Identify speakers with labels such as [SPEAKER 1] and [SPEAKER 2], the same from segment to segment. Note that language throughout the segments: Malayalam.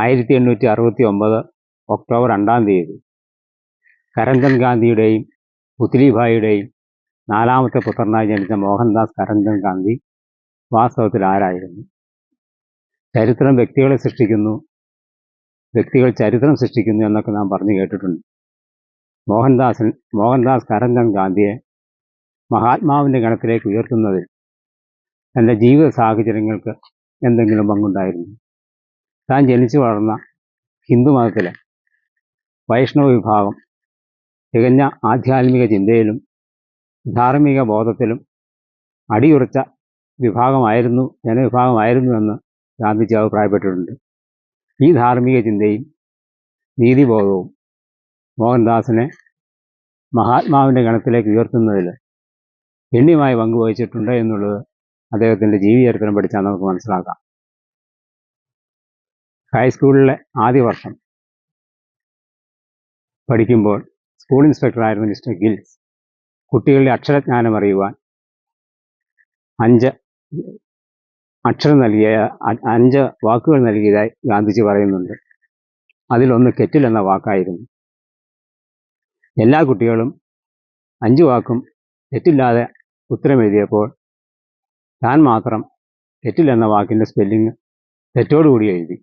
[SPEAKER 1] ആയിരത്തി എണ്ണൂറ്റി അറുപത്തി ഒമ്പത് ഒക്ടോബർ രണ്ടാം തീയതി. കരംചന്ദ് ഗാന്ധിയുടെയും പുത്ലിഭായിയുടെയും നാലാമത്തെ പുത്രനായി ജനിച്ച മോഹൻദാസ് കരംചന്ദ് ഗാന്ധി വാസ്തവത്തിൽ ആരായിരുന്നു? ചരിത്രം വ്യക്തികളെ സൃഷ്ടിക്കുന്നു വ്യക്തികൾ ചരിത്രം സൃഷ്ടിക്കുന്നു എന്നൊക്കെ നാം പറഞ്ഞു കേട്ടിട്ടുണ്ട്. മോഹൻദാസൻ മോഹൻദാസ് കരംചന്ദ് ഗാന്ധിയെ മഹാത്മാവിന്റെ ഗണത്തിലേക്ക് ഉയർത്തുന്നതിൽ തന്റെ ജീവിത സാഹചര്യങ്ങൾക്ക് എന്തെങ്കിലും പങ്കുണ്ടായിരുന്നു? താൻ ജനിച്ചു വളർന്ന ഹിന്ദു മതത്തിലെ വൈഷ്ണവ വിഭാഗം തികഞ്ഞ ആധ്യാത്മിക ചിന്തയിലും ധാർമ്മിക ബോധത്തിലും അടിയുറച്ച വിഭാഗമായിരുന്നു ജനവിഭാഗമായിരുന്നു എന്ന് ഗാന്ധിജി അഭിപ്രായപ്പെട്ടിട്ടുണ്ട്. ഈ ധാർമ്മിക ചിന്തയും നീതിബോധവും മോഹൻദാസിനെ മഹാത്മാവിന്റെ ഗണത്തിലേക്ക് ഉയർത്തുന്നതിൽ ഗണ്യമായി പങ്കുവഹിച്ചിട്ടുണ്ട് എന്നുള്ളത് അദ്ദേഹത്തിന്റെ ജീവചരിത്രം പഠിച്ചാൽ നമുക്ക് മനസ്സിലാക്കാം. ഹൈസ്കൂളിലെ ആദ്യ വർഷം പഠിക്കുമ്പോൾ സ്കൂൾ ഇൻസ്പെക്ടറായിരുന്ന മിസ്റ്റർ ഗിൽസ് കുട്ടികളുടെ അക്ഷരജ്ഞാനം അറിയുവാൻ അഞ്ച് അക്ഷരം നൽകിയ അഞ്ച് വാക്കുകൾ നൽകിയതായി ഗാന്ധിജി പറയുന്നുണ്ട്. അതിലൊന്ന് കെറ്റിൽ എന്ന വാക്കായിരുന്നു. എല്ലാ കുട്ടികളും അഞ്ച് വാക്കും തെറ്റില്ലാതെ ഉത്തരം എഴുതിയപ്പോൾ താൻ മാത്രം തെറ്റിൽ എന്ന വാക്കിന്റെ സ്പെല്ലിങ് തെറ്റോടുകൂടി എഴുതി.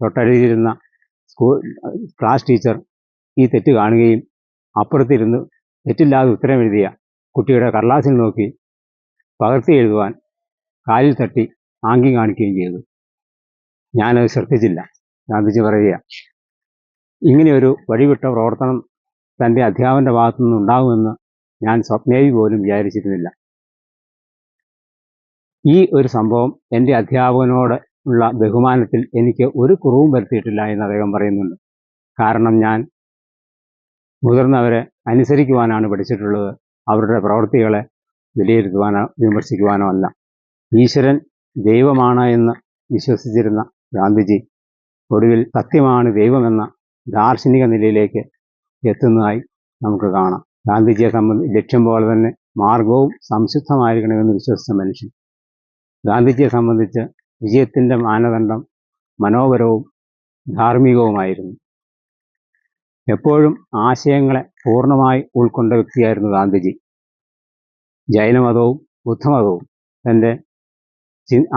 [SPEAKER 1] തൊട്ടടുത്തിരുന്ന സ്കൂൾ ക്ലാസ് ടീച്ചർ ഈ തെറ്റ് കാണുകയും അപ്പുറത്തിരുന്ന് തെറ്റില്ലാതെ ഉത്തരം എഴുതിയ കുട്ടിയുടെ കടലാസിൽ നോക്കി പകർത്തി എഴുതുവാൻ കാലിൽ തട്ടി ആംഗ്യം കാണിക്കുകയും ചെയ്തു. ഞാനത് ശ്രദ്ധിച്ചില്ല. ഗാന്ധിജി പറയുക ഇങ്ങനെയൊരു വഴിവിട്ട പ്രവർത്തനം തന്റെ അധ്യാപന്റെ ഭാഗത്തു നിന്നുണ്ടാകുമെന്ന് ഞാൻ സ്വപ്നേവി പോലും വിചാരിച്ചിരുന്നില്ല. ഈ ഒരു സംഭവം എന്റെ അധ്യാപകനോട് ഉള്ള ബഹുമാനത്തിൽ എനിക്ക് ഒരു കുറവും വരുത്തിയിട്ടില്ല എന്ന് അദ്ദേഹം പറയുന്നുണ്ട്. കാരണം ഞാൻ മുതിർന്നവരെ അനുസരിക്കുവാനാണ് പഠിച്ചിട്ടുള്ളത്. അവരുടെ പ്രവൃത്തികളെ വിലയിരുത്തുവാനോ വിമർശിക്കുവാനോ അല്ല. ഈശ്വരൻ ദൈവമാണ് എന്ന് വിശ്വസിച്ചിരുന്ന ഗാന്ധിജി ഒടുവിൽ സത്യമാണ് ദൈവമെന്ന ദാർശനിക നിലയിലേക്ക് എത്തുന്നതായി നമുക്ക് കാണാം. ഗാന്ധിജിയെ സംബന്ധിച്ച് ലക്ഷ്യം പോലെ തന്നെ മാർഗവും സംശുദ്ധമായിരിക്കണമെന്ന് വിശ്വസിച്ച മനുഷ്യൻ. ഗാന്ധിജിയെ സംബന്ധിച്ച് വിജയത്തിന്റെ മാനദണ്ഡം മനോഹരവും ധാർമ്മികവുമായിരുന്നു. എപ്പോഴും ആശയങ്ങളെ പൂർണമായി ഉൾക്കൊണ്ട വ്യക്തിയായിരുന്നു ഗാന്ധിജി. ജൈനമതവും ബുദ്ധമതവും തന്റെ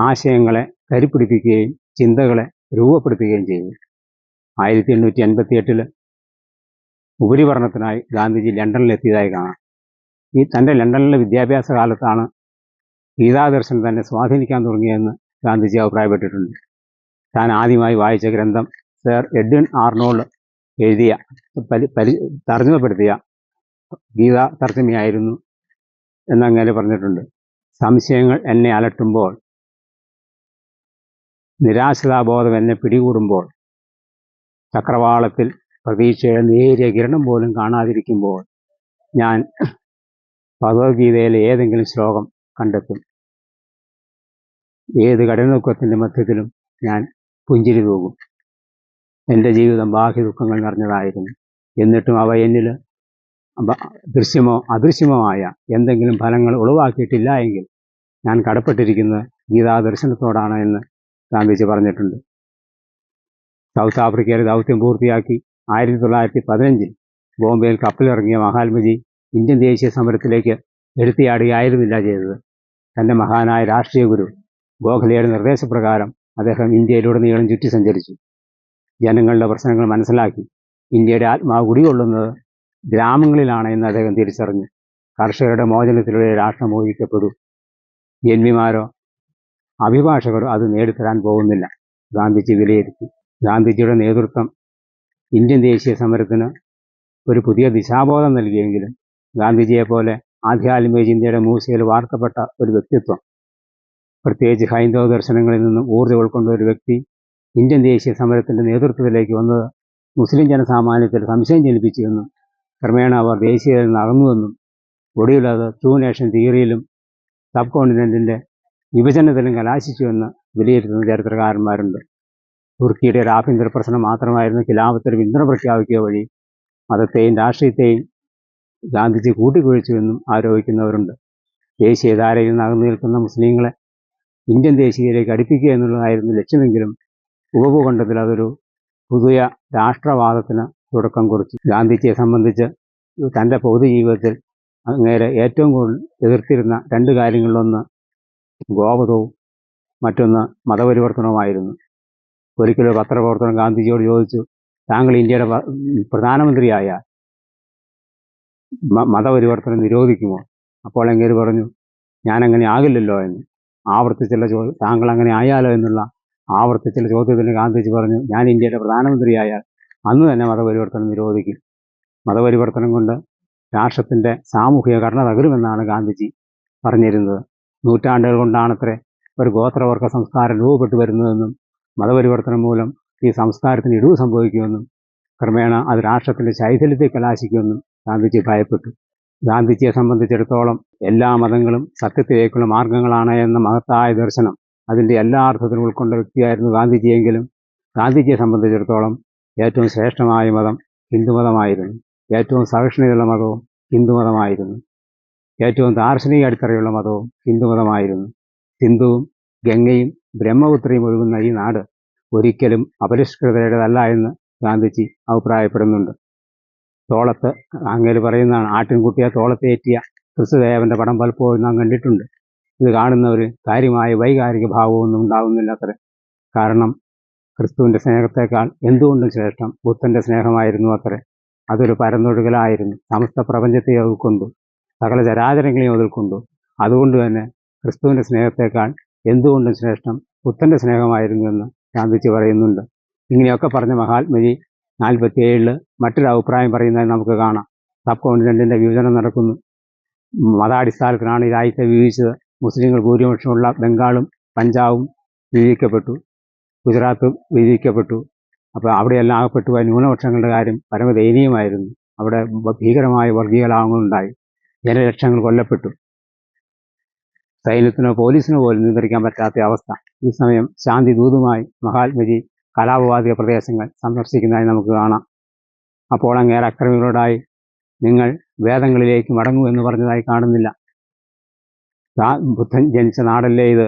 [SPEAKER 1] ആശയങ്ങളെ കരിപ്പിടിപ്പിക്കുകയും ചിന്തകളെ രൂപപ്പെടുത്തുകയും ചെയ്തു. ആയിരത്തി എണ്ണൂറ്റി അൻപത്തി എട്ടിൽ ഉപരിപഠനത്തിനായി ഗാന്ധിജി ലണ്ടനിലെത്തിയതായി കാണാം. ഈ തന്റെ ലണ്ടനിലെ വിദ്യാഭ്യാസ കാലത്താണ് ഗീതാദർശൻ തന്നെ സ്വാധീനിക്കാൻ തുടങ്ങിയെന്ന് ഗാന്ധിജി അഭിപ്രായപ്പെട്ടിട്ടുണ്ട്. താൻ ആദ്യമായി വായിച്ച ഗ്രന്ഥം സർ എഡ്വിൻ ആർണോൾഡ് എഴുതിയ പരി പരി തർജമപ്പെടുത്തിയ ഗീത തർജമയായിരുന്നു എന്നങ്ങനെ പറഞ്ഞിട്ടുണ്ട്. സംശയങ്ങൾ എന്നെ അലട്ടുമ്പോൾ നിരാശതാബോധം എന്നെ പിടികൂടുമ്പോൾ ചക്രവാളത്തിൽ പ്രതീക്ഷയുടെ നേരിയ കിരണം പോലും കാണാതിരിക്കുമ്പോൾ ഞാൻ ഭഗവത്ഗീതയിലെ ഏതെങ്കിലും ശ്ലോകം കണ്ടെത്തും. ഏത് കഠിനദുഃഖത്തിന്റെ മധ്യത്തിലും ഞാൻ പുഞ്ചിരി തൂകും. എന്റെ ജീവിതം ബാഹ്യ ദുഃഖങ്ങൾ നിറഞ്ഞതായിരുന്നു. എന്നിട്ടും അവ എന്നിൽ ദൃശ്യമോ അദൃശ്യമോ ആയ എന്തെങ്കിലും ഫലങ്ങൾ ഉളവാക്കിയിട്ടില്ല എങ്കിൽ ഞാൻ കടപ്പെട്ടിരിക്കുന്നത് ഗീതാദർശനത്തോടാണ് എന്ന് ഗാന്ധിജി പറഞ്ഞിട്ടുണ്ട്. സൗത്ത് ആഫ്രിക്കയിലെ ദൗത്യം പൂർത്തിയാക്കി ആയിരത്തി തൊള്ളായിരത്തി പതിനഞ്ചിൽ ബോംബെയിൽ കപ്പലിറങ്ങിയ മഹാത്മജി ഇന്ത്യൻ ദേശീയ സമരത്തിലേക്ക് എടുത്തിയാടുകയായിരുന്നില്ല ചെയ്തത്. തന്റെ മഹാനായ രാഷ്ട്രീയ ഗുരു ഗോഖലെയുടെ നിർദ്ദേശപ്രകാരം അദ്ദേഹം ഇന്ത്യയിലുടനീളം ചുറ്റി സഞ്ചരിച്ചു. ജനങ്ങളുടെ പ്രശ്നങ്ങൾ മനസ്സിലാക്കി. ഇന്ത്യയുടെ ആത്മാവ് കുടികൊള്ളുന്നത് ഗ്രാമങ്ങളിലാണ് എന്ന് അദ്ദേഹം തിരിച്ചറിഞ്ഞു. കർഷകരുടെ മോചനത്തിലൂടെ രാഷ്ട്രം മോചിക്കപ്പെടും ജന്മിമാരോ അഭിഭാഷകരോ അത് നേടിത്തരാൻ പോകുന്നില്ല. ഗാന്ധിജി വിലയിരുത്തി. ഗാന്ധിജിയുടെ നേതൃത്വം ഇന്ത്യൻ ദേശീയ സമരത്തിന് ഒരു പുതിയ ദിശാബോധം നൽകിയെങ്കിലും ഗാന്ധിജിയെ പോലെ ആധ്യാത്മിക ചിന്തയുടെ മൂസയിൽ വാർത്തപ്പെട്ട ഒരു വ്യക്തിത്വം പ്രത്യേകിച്ച് ഹൈന്ദവ ദർശനങ്ങളിൽ നിന്നും ഊർജം ഉൾക്കൊണ്ട ഒരു വ്യക്തി ഇന്ത്യൻ ദേശീയ സമരത്തിന്റെ നേതൃത്വത്തിലേക്ക് വന്നത് മുസ്ലിം ജനസാമാന്യത്തിൽ സംശയം ജനിപ്പിച്ചുവെന്നും ക്രമേണ അവർ ദേശീയതയിൽ നടന്നുവെന്നും ഒടുവിൽ ട്രൂ നേഷൻ തിയറിയിലും സബ് കോണ്ടിനെന്റിന്റെ വിഭജനത്തിലും കലാശിച്ചുവെന്ന് വിലയിരുത്തുന്ന ചരിത്രകാരന്മാരുണ്ട്. തുർക്കിയുടെ ഒരു ആഭ്യന്തര പ്രശ്നം മാത്രമായിരുന്നു ഖിലാഫത്തിന് പിന്തുണ പ്രഖ്യാപിക്കുക വഴി മതത്തെയും രാഷ്ട്രീയത്തെയും ഗാന്ധിജി കൂട്ടിക്കുഴിച്ചുവെന്നും ആരോപിക്കുന്നവരുണ്ട്. ദേശീയധാരയിൽ നിന്ന് അകന്നു നിൽക്കുന്ന മുസ്ലിങ്ങളെ ഇന്ത്യൻ ദേശീയതയിലേക്ക് അടുപ്പിക്കുക എന്നുള്ളതായിരുന്നു ലക്ഷ്യമെങ്കിലും ഉപഭൂഖണ്ഡത്തിൽ അതൊരു പുതിയ രാഷ്ട്രവാദത്തിന് തുടക്കം കുറിച്ചു. ഗാന്ധിജിയെ സംബന്ധിച്ച് തന്റെ പൊതുജീവിതത്തിൽ അങ്ങേരെ ഏറ്റവും കൂടുതൽ എതിർത്തിരുന്ന രണ്ട് കാര്യങ്ങളിലൊന്ന് ഗോവധവും മറ്റൊന്ന് മതപരിവർത്തനവുമായിരുന്നു. ഒരിക്കലും പത്രപ്രവർത്തനം ഗാന്ധിജിയോട് ചോദിച്ചു താങ്കൾ ഇന്ത്യയുടെ പ്രധാനമന്ത്രിയായ മതപരിവർത്തനം നിരോധിക്കുമോ? അപ്പോൾ എങ്ങനെ പറഞ്ഞു ഞാനങ്ങനെ ആകില്ലല്ലോ എന്ന്. ആവർത്തിച്ചുള്ള ചോദ്യം താങ്കൾ അങ്ങനെ ആയാലോ എന്നുള്ള ആവർത്തിച്ചുള്ള ചോദ്യത്തിന് ഗാന്ധിജി പറഞ്ഞു ഞാൻ ഇന്ത്യയുടെ പ്രധാനമന്ത്രിയായാൽ അന്ന് തന്നെ മതപരിവർത്തനം നിരോധിക്കും. മതപരിവർത്തനം കൊണ്ട് രാഷ്ട്രത്തിന്റെ സാമൂഹിക ഘടന തകരുമെന്നാണ് ഗാന്ധിജി പറഞ്ഞിരുന്നത്. നൂറ്റാണ്ടുകൾ കൊണ്ടാണത്രേ ഒരു ഗോത്രവർഗ സംസ്കാരം രൂപപ്പെട്ടു വരുന്നതെന്നും മതപരിവർത്തനം മൂലം ഈ സംസ്കാരത്തിന് ഇടിവ് സംഭവിക്കുമെന്നും ക്രമേണ അത് രാഷ്ട്രത്തിന്റെ ശൈഥല്യത്തെ കലാശിക്കുമെന്നും ഗാന്ധിജി ഭയപ്പെട്ടു. ഗാന്ധിജിയെ സംബന്ധിച്ചിടത്തോളം എല്ലാ മതങ്ങളും സത്യത്തിലേക്കുള്ള മാർഗങ്ങളാണ് എന്ന മഹത്തായ ദർശനം അതിന്റെ എല്ലാ അർത്ഥത്തിലും ഉൾക്കൊണ്ട വ്യക്തിയായിരുന്നു ഗാന്ധിജിയെങ്കിലും. ഗാന്ധിജിയെ സംബന്ധിച്ചിടത്തോളം ഏറ്റവും ശ്രേഷ്ഠമായ മതം ഹിന്ദുമതമായിരുന്നു ഏറ്റവും സഹിഷ്ണുതയുള്ള മതവും ഹിന്ദുമതമായിരുന്നു ഏറ്റവും ദാർശനിക അടിത്തറയുള്ള മതവും ഹിന്ദുമതമായിരുന്നു സിന്ധുവും ഗംഗയും ബ്രഹ്മപുത്രയും ഒഴുകുന്ന ഈ നാട് ഒരിക്കലും അപരിഷ്കൃതരുടേതല്ല എന്ന് ഗാന്ധിജി അഭിപ്രായപ്പെടുന്നുണ്ട്. തോളത്ത് അങ്ങേര് പറയുന്നതാണ് ആട്ടിൻകുട്ടിയെ തോളത്തേറ്റിയ ക്രിസ്തുദേവന്റെ പടം പലപ്പോഴും നാം കണ്ടിട്ടുണ്ട്. ഇത് കാണുന്നവർ കാര്യമായ വൈകാരിക ഭാവമൊന്നും ഉണ്ടാകുന്നില്ല അത്ര കാരണം ക്രിസ്തുവിന്റെ സ്നേഹത്തെക്കാൾ എന്തുകൊണ്ടും ശ്രേഷ്ഠം ബുദ്ധന്റെ സ്നേഹമായിരുന്നു അത്ര. അതൊരു പരന്നൊഴുകലായിരുന്നു. സമസ്ത പ്രപഞ്ചത്തെ ഒതുക്കൊണ്ടു സകല ചരാചരങ്ങളെയും ഒതുക്കൊണ്ടു അതുകൊണ്ട് തന്നെ ക്രിസ്തുവിന്റെ സ്നേഹത്തെക്കാൾ എന്തുകൊണ്ടും ശ്രേഷ്ഠം ബുദ്ധന്റെ സ്നേഹമായിരുന്നു എന്ന് ഗാന്ധിജി പറയുന്നുണ്ട്. ഇങ്ങനെയൊക്കെ പറഞ്ഞ മഹാത്മജി നാൽപ്പത്തി ഏഴിൽ മറ്റൊരു അഭിപ്രായം പറയുന്നത് നമുക്ക് കാണാം. സബ് കോണ്ടിനെന്റിന്റെ വിഭജനം നടക്കുന്നു. മതാടിസ്ഥാനത്തിലാണ് ഈ രാജ്യത്തെ വിഭജിച്ചത്. മുസ്ലിങ്ങൾ ഭൂരിപക്ഷമുള്ള ബംഗാളും പഞ്ചാബും വിഭജിക്കപ്പെട്ടു. ഗുജറാത്തും വിഭജിക്കപ്പെട്ടു. അപ്പോൾ അവിടെയെല്ലാം ആകപ്പെട്ടു പോയ ന്യൂനപക്ഷങ്ങളുടെ കാര്യം പരമദയനീയമായിരുന്നു. അവിടെ ഭീകരമായ വർഗീയലാഭങ്ങളുണ്ടായി ജനലക്ഷങ്ങൾ കൊല്ലപ്പെട്ടു. സൈന്യത്തിനോ പോലീസിനോ പോലും നിയന്ത്രിക്കാൻ പറ്റാത്ത അവസ്ഥ. ഈ സമയം ശാന്തി ദൂതുമായി മഹാത്മജി കലാപവാദിക പ്രദേശങ്ങൾ സന്ദർശിക്കുന്നതായി നമുക്ക് കാണാം. അപ്പോൾ അങ്ങേറെ അക്രമികളോടായി നിങ്ങൾ വേദങ്ങളിലേക്ക് മടങ്ങൂ എന്ന് പറഞ്ഞതായി കാണുന്നില്ല. ബുദ്ധൻ ജനിച്ച നാടല്ലേ ഇത്?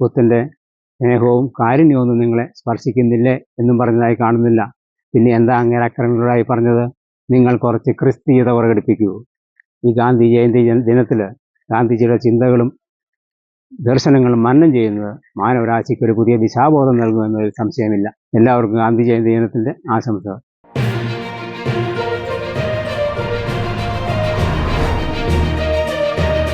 [SPEAKER 1] ബുദ്ധന്റെ സ്നേഹവും കാരുണ്യവും നിങ്ങളെ സ്പർശിക്കുന്നില്ലേ എന്നും പറഞ്ഞതായി കാണുന്നില്ല. പിന്നെ എന്താ അങ്ങേറെ അക്രമികളോടായി പറഞ്ഞത്? നിങ്ങൾ കുറച്ച് ക്രിസ്തീയത പ്രകടിപ്പിക്കൂ. ഈ ഗാന്ധി ജയന്തി ദിനത്തിൽ ഗാന്ധിജിയുടെ ചിന്തകളും ദർശനങ്ങളും മന്നം ചെയ്യുന്നത് മാനവരാശിക്ക് ഒരു പുതിയ ദിശാബോധം നൽകുമെന്നതിൽ സംശയമില്ല. എല്ലാവർക്കും ഗാന്ധി ജയന്തി ദിനത്തിന്റെ ആശംസകൾ.